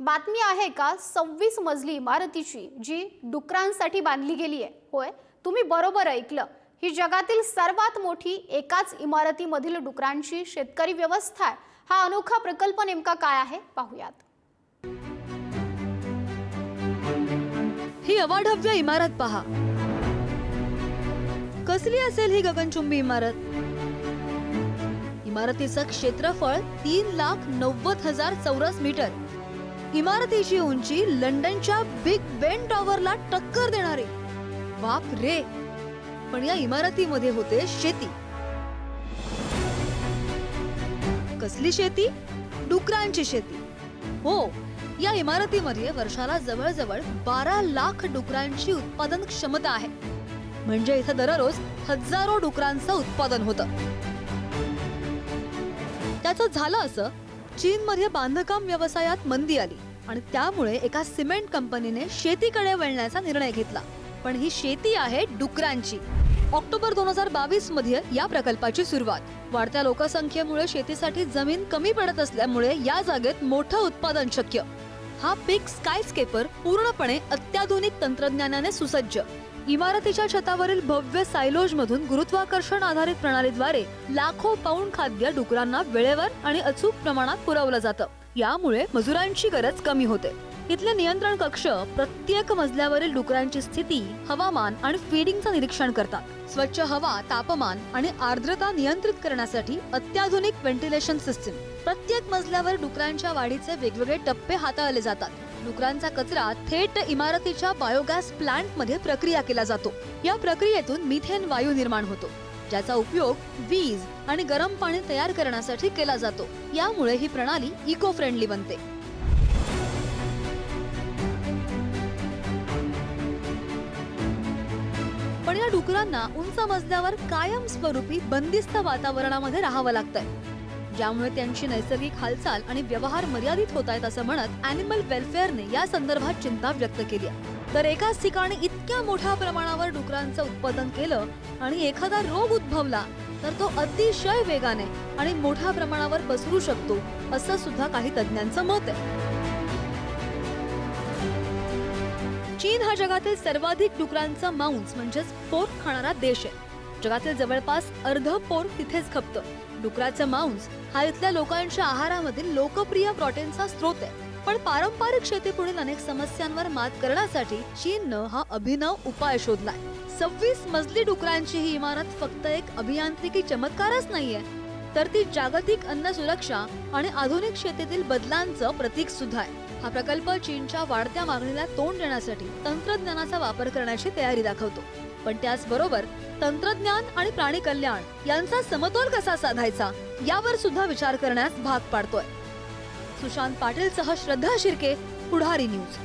बातमी आहे का सव्वीस मजली इमारतीची जी डुकरांसाठी बांधली गेली आहे? होय तुम्ही बरोबर ऐकलं. ही जगातील सर्वात मोठी एकाच इमारतीमधील डुकरांची शेतकरी व्यवस्था आहे. हा अनोखा प्रकल्प नेमका काय आहे? पाहूयात. ही अवाढव्य इमारत पहा. कसली असेल ही गगनचुंबी इमारत? इमारतीचं क्षेत्रफळ तीन लाख नव्वद हजार चौरस मीटर. इमारतीची उंची लंडनच्या बिग बेन टॉवरला टक्कर देणारी. बाप रे. पण या इमारतीमध्ये होते शेती. कसली शेती? डुकरांची शेती. हो या इमारतीमध्ये वर्षाला जवळजवळ बारा लाख डुकरांची उत्पादन क्षमता आहे. म्हणजे इथं दररोज हजारो डुकरांचं उत्पादन होतं. त्याचं झालं असं चीनमध्ये बांधकाम व्यवसायात मंदी आली आणि त्यामुळे एका सिमेंट कंपनीने शेतीकडे वळण्याचा निर्णय घेतला. पण ही शेती आहे डुकरांची. ऑक्टोबर दोन हजार बावीसमध्ये या प्रकल्पाची सुरुवात. वाढत्या लोकसंख्येमुळे शेतीसाठी जमीन कमी पडत असल्यामुळे या जागेत मोठं उत्पादन शक्य. हा बिग स्कायस्केपर पूर्णपणे अत्याधुनिक तंत्रज्ञानाने सुसज्ज. इमारतीच्या छतावरील भव्य सायलोज मधून गुरुत्वाकर्षण आधारित प्रणालीद्वारे लाखो पाऊंड खाद्य डुकरांना वेळेवर आणि अचूक प्रमाणात पुरवलं जातं. यामुळे मजुरांची गरज कमी होते. इथले नियंत्रण कक्ष प्रत्येक मजल्यावरील डुकरांची स्थिती हवामान आणि फीडिंगचं निरीक्षण करतात. स्वच्छ हवा तापमान आणि आर्द्रता नियंत्रित करण्यासाठी अत्याधुनिक व्हेंटिलेशन सिस्टीम प्रत्येक मजल्यावर डुकरांच्या वाढीचे वेगवेगळे टप्पे हाताळले जातात. डुकरांचा कचरा थेट इमारतीच्या बायोगॅस प्लांटमध्ये प्रक्रिया केला जातो. या प्रक्रियेतून मिथेन वायू निर्माण होतो ज्याचा उपयोग वीज आणि गरम पाणी तयार करण्यासाठी केला जातो. यामुळे ही प्रणाली इको फ्रेंडली बनते. पण या डुकरांना उंच मजल्यावर कायम स्वरूपी बंदिस्त वातावरणामध्ये राहावं लागतंय. ज्यामुळे त्यांची नैसर्गिक हालचाल आणि व्यवहार मर्यादित होत आहेत असं म्हणत अॅनिमल वेलफेअरने या संदर्भात चिंता व्यक्त केली आहे. तर एकाच ठिकाणी इतक्या मोठ्या प्रमाणावर डुकरांचं उत्पादन केलं आणि एखादा रोग उद्भवला तर तो अतिशय वेगाने आणि मोठ्या प्रमाणावर पसरू शकतो असं सुद्धा काही तज्ञांचं मत आहे. चीन हा जगातील सर्वाधिक डुकरांचा मांस म्हणजेच पोर्क खाणारा देश आहे. जगातील जवळपास अर्ध पोर तिथेच खपतं. डुकराचं मांस हा इथल्या लोकांच्या आहारामधील लोकप्रिय प्रोटीनचा स्रोत आहे. पण पारंपरिक शेतीपुढील अनेक समस्यांवर मात करण्यासाठी चीननं हा अभिनव उपाय शोधलाय. सव्वीस मजली डुकरांची ही इमारत फक्त एक अभियांत्रिकी चमत्कारच नाहीये तर ती जागतिक अन्न सुरक्षा आणि आधुनिक शेतीतील बदलांचं प्रतीक सुद्धा आहे. हा प्रकल्प चीनच्या वाढत्या मागणीला तोंड देण्यासाठी तंत्रज्ञानाचा वापर करण्याची तयारी दाखवतो. पण त्याचबरोबर तंत्रज्ञान आणि प्राणी कल्याण यांचा समतोल कसा साधायचा यावर सुद्धा विचार करण्यास भाग पाडतोय. सुशांत पाटील सह श्रद्धा शिर्के पुढारी न्यूज.